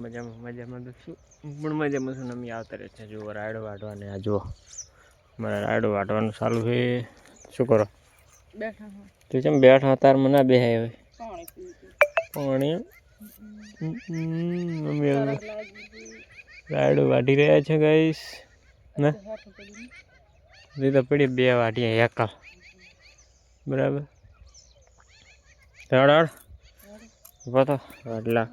મજામાં મજામાં તો શું હું પણ મજામાં છું અમે આવતા રહે છે. જુઓ રાયડો વાટવાને આ જુઓ. મારે રાયડો વાટવાનું ચાલુ છે. શું કરો? બેઠા તું કેમ બેઠા? તાર મને બે બેહાય હવે. પાણી અમે. રાયડો વાટી રહ્યા છે ગાઈસ ને? તો પડી બે વાટીએ એકલ. બરાબર? રડ હડ પતો વાટ લાખ.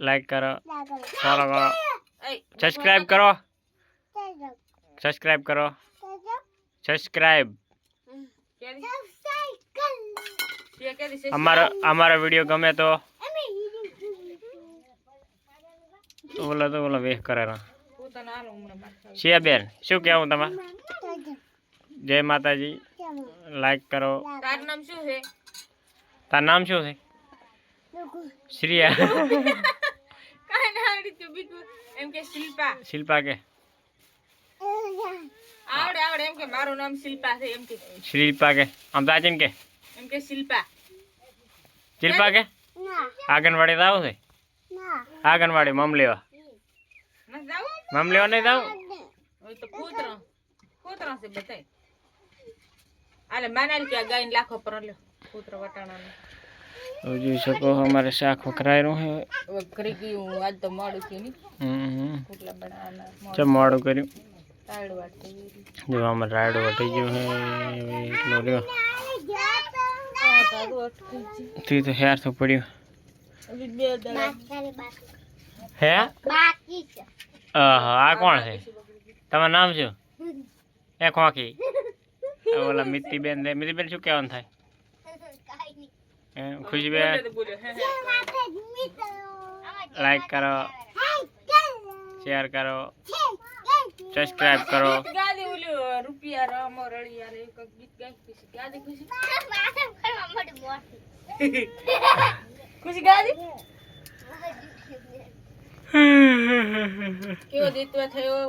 લાઈક કરો ફોલો કરો સબસ્ક્રાઈબ કરો સબસ્ક્રાઈબ કરો સબસ્ક્રાઈબ અમારો અમારો વિડીયો ગમે તો ઓલો તો ઓલો વેહ કરે ના શિયાબેન શું કહેવું તમારે જય માતાજી લાઈક કરો તારું નામ શું છે તાર નામ શું છે શ્રીયા ના બીજું. એમ કે શિલ્પા. શિલ્પા કે? આવડે આવડે. એમ કે મારું નામ શિલ્પા છે એમ કે. શિલ્પા કે? આમ તો કે? એમ કે શિલ્પા. શિલ્પા કે? આંગણવાડી તો આવું છે? આંગણવાડી મમ લેવા. મમ લેવા નહીં જાવ? તો કૂતરો. કૂતરો છે બધાય. આલે માનાલ કે ગાયને લાખો પર લ્યો કૂતરો વટાણાનો. તો જોઈ શકો છો અમારે શાક વખરાયેલું છે હવે ઘરે ગયું આજ તો મોડું થયું નહીં હમ પુટલા બનાવવાના ચમ મોડું કર્યું તાળ વાટતી જો અમારે રાયડો વટી ગયો છે હવે એટલો રહ્યો તે તો હેર તો પડ્યું હજી બે દાડા હે આહા, આ કોણ છે તમારું નામ શું એ ખોખી આ ઓલા મિત્તીબેન છે મિત્તીબેન શું કહેવાનું થાય હે, ખુશીબેન બોલ્યો હે હે લાઈક કરો શેર કરો સબસ્ક્રાઈબ કરો ગાદી ઓલ્યો રૂપિયા રામો રળિયા રે એક ગીત ગાઈ ખુશી ગાદી ખુશી ખુશી ગાદી કેવો દીતવા થયો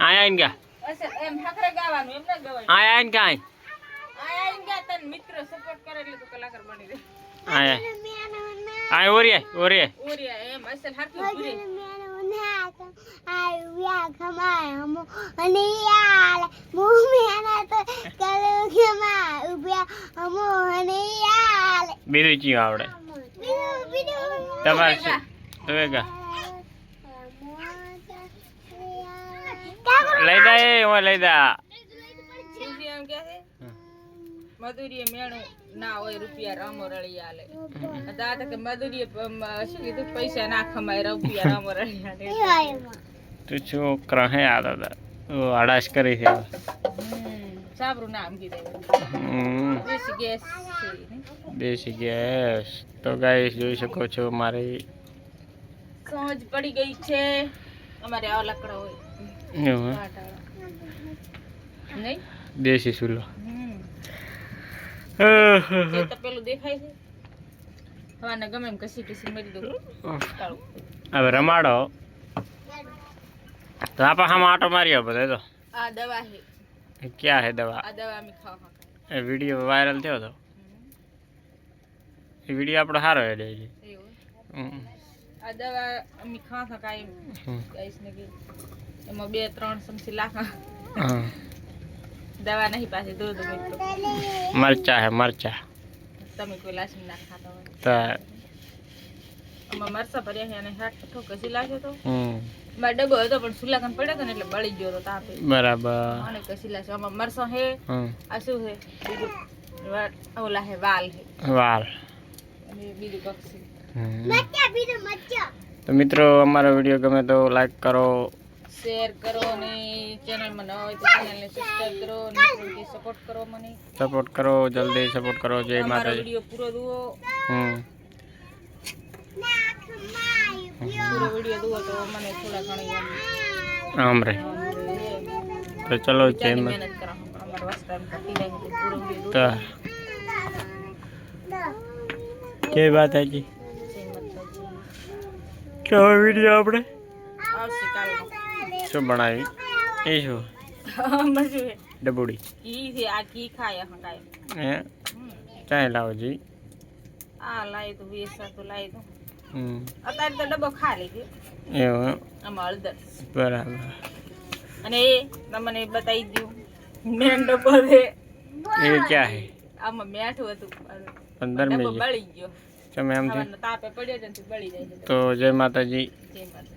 આયા આઈને ગયા અસર એમ ઠાકરે ગાવાનું એમ ના ગવાય આયા આઈને કાંઈ મિત્ર સપોર્ટ કરે એટલે તું કલાકાર બની દે આયા. આય ઓરી આય ઓરી આય ઓરિયા એમ અસલ હારકી પૂરી બીજું ચી આવડે? તમારે શું? હવે લઈ દા એ લઈ દા ખુશી એમ કે છે મધુરીએ મેણું ના હોય રૂપિયા રામો રળિયા લે દાદા કે મધુરીએ શું કીધું? પૈસા ના ખમાય રૂપિયા રામો રળિયા લે તું છોકરા હે આ દાદા? ઓ આડાશ કરી છે. સાબરું નામ કીધું. દેશી ગેસ દેશી ગેસ. તો ગાઈસ જોઈ શકો છો મારી સમજ પડી ગઈ છે. અમારે આવા લકડા હોય. નહીં? દેશી ચૂલો. હવે રમાડો તો આપા હામાં આટો માર્યો બધે તો આ દવા છે એ ક્યાં હે દવા આ દવા અમે ખાવા ખાતા એ વિડીયો વાયરલ થયો હતો એ વિડીયો આપણો સારો હે ડેલી એવું હમ. આ દવા અમે ખાવા કાંઈ હમ. ગાઈસ ને કીધું. એમાં બે ત્રણ ચમચી લાખા હા. દવા નહીં પાસે દૂધ મિત્રો મરચા હે મરચા. તમે કોઈ લાસી ના ખાતા હોય. તો આમાં મરસા ભર્યા છે અને હાથ કઠો ઘસી લાગ્યો તો. હમ. મારો ડબ્બો હતો પણ સુલાકન પડ્યો ને એટલે બળી ગયો તો તાપે. બરાબર. અને ઘસી લાગ્યો. આમાં મરસો હે આ શું છે બીજું ઓલા હે વાલ હે. વાલ. અને બીજું પક્ષી. હમ. તો મિત્રો અમારો વીડિયો ગમે તો લાઈક કરો શેર કરો અને ચેનલમાં નવા હોય તો ચેનલને સબસ્ક્રાઇબ કરો અને સપોર્ટ કરો મને સપોર્ટ કરો જલ્દી સપોર્ટ કરો જય અમારો માતાજી વિડીયો પૂરો જુઓ હમ પૂરો વિડીયો જુઓ તો મને થોડા ઘણી એમ આમ રે આમ રહે. તો ચલો જય વિચારની મા મહેનત કરો અમારો વસ્તાર કાપી જાય એટલે પૂરો વિડીયો તો જય માતાજી જય માતાજી. કેવો વિડીયો આપણે આવશે કાલનો શું બનાવી? એ શું? ડબુડી. ઈ છે આ કી ખાય હંગાય હે? ચાય લાવો આ લાય તો વેસા તો લાય તો હમ. અત્યારે તો ડબ્બો ખા લીધી એવું આમાં હળદર બરાબર. અને એ તમને બતાવી દઉં. મેં ડબ્બો છે એ ક્યાં હે? આમાં મેઠું હતું. પંદર મિનિટ. બળી ગયો. તમે તાપે પડ્યો છે બળી જાય તો જય માતાજી. જય માતાજી.